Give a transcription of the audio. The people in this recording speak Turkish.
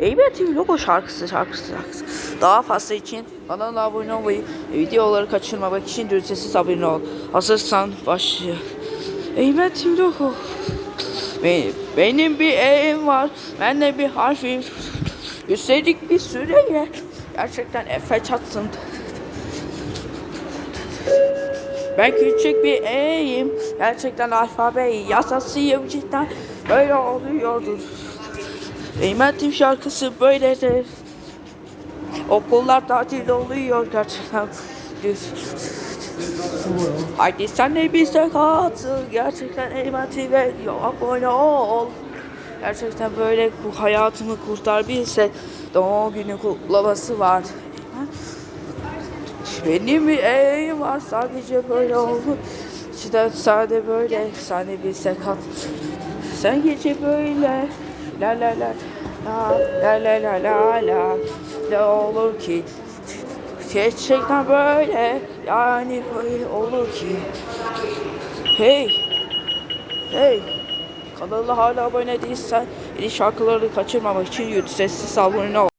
Eyvah TV logo şarkısı şarkısı şarkısı. Daha fazla için kanala abone olmayı, videoları kaçırmamak için ücretsiz abone ol. Hazırsan başlıyor. TV logo. Benim, benim bir evim var. Ben de bir harfim. Üstelik bir süreye. Gerçekten Efe çatsın. Ben küçük bir E'yim. Gerçekten alfabeyi yasasıyım cidden. Böyle oluyordur. Eymentim şarkısı böyledir. Okullar tatil oluyor gerçekten. Haydi sen de bize katıl. Gerçekten Eymentim ve abone ol. Gerçekten böyle bu hayatımı kurtar bilse doğum günü kutlaması var. Benim evim var sadece böyle oldu. İşte sade böyle sade bir sekat. Sen gece böyle la la la la la la la la la. Ne olur ki gerçekten böyle. Yani böyle olur ki. Hey hey. Kanala hala abone değilsen yeni şarkıları kaçırmamak için ücretsiz abone ol.